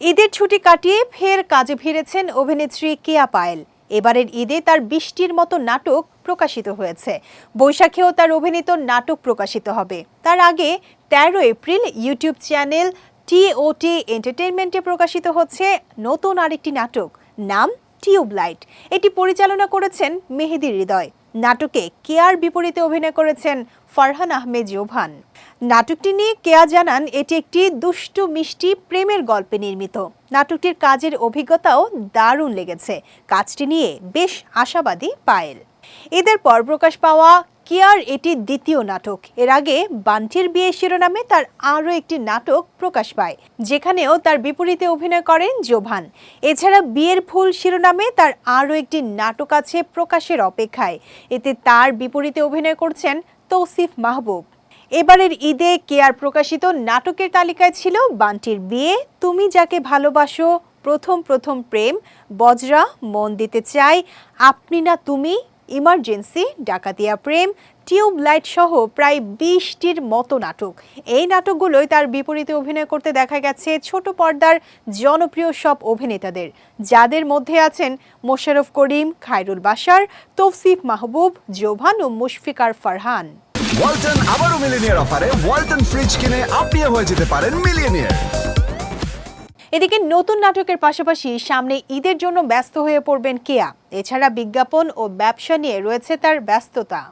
ঈদের ছুটি কাটিয়ে ফের কাজে ফিরেছেন অভিনেত্রী কেয়া পায়েল। এবারের ঈদে তার বৃষ্টির মতো নাটক প্রকাশিত হয়েছে। বৈশাখেও তার অভিনীত নাটক প্রকাশিত হবে। তার আগে তেরো এপ্রিল ইউটিউব চ্যানেল টিওটি এন্টারটেনমেন্টে প্রকাশিত হচ্ছে নতুন আরেকটি নাটক, নাম টিউবলাইট। এটি পরিচালনা করেছেন মেহেদি হৃদয়। নাটকে কেয়ার বিপরীতে অভিনয় করেছেন ফারহান আহমেদ জোভান। নাটকটি নিয়ে কেয়া জানান, এটি একটি দুষ্টু, মিষ্টি, প্রেমের গল্পে নির্মিত। নাটকটির কাজের অভিজ্ঞতাও দারুণ লেগেছে। কাজটি নিয়ে বেশ আশাবাদী পায়েল। এদের পর প্রকাশ পাওয়া কেয়ার এটি দ্বিতীয় নাটক? এর আগে বান্টির বিয়ে শিরোনামে তার আরও একটি নাটক প্রকাশ পায়, যেখানেও তার বিপরীতে অভিনয় করেন জোভান। এছাড়া বিয়ের ফুল শিরোনামে তার আরও একটি নাটক আছে প্রকাশের অপেক্ষায়। এতে তার বিপরীতে অভিনয় করছেন তৌসিফ মাহবুব। এবারের ঈদে কেয়ার প্রকাশিত নাটকের তালিকায় ছিল বান্টির বিয়ে, তুমি যাকে ভালোবাসো, প্রথম প্রথম প্রেম, বজরা, মন দিতে চাই, আপনি না তুমি emergency, Dakatiya Prem, tube light সহ প্রায় বিশটির মতো নাটক। এই নাটকগুলোই তার বিপরীতে অভিনয় করতে দেখা গেছে ছোট পর্দার জনপ্রিয় সব অভিনেতাদের, যাদের মধ্যে আছেন মোশারফ করিম, খায়রুল বাশার তৌসিফ মাহবুব, জোভান ও মুশফিকার ফারহান। ওয়ালটন আবারও মিলিনিয়ার অফারে ওয়ালটন ফ্রিজ কিনে আপনিও হয়ে যেতে পারেন মিলিয়নিয়ার। এদিকে নতুন নাটকের পাশাপাশি সামনে ঈদের জন্য ব্যস্ত হয়ে পড়বেন কেয়া। এছাড়া বিজ্ঞাপন ও ব্যবসা নিয়ে রয়েছে তার ব্যস্ততা।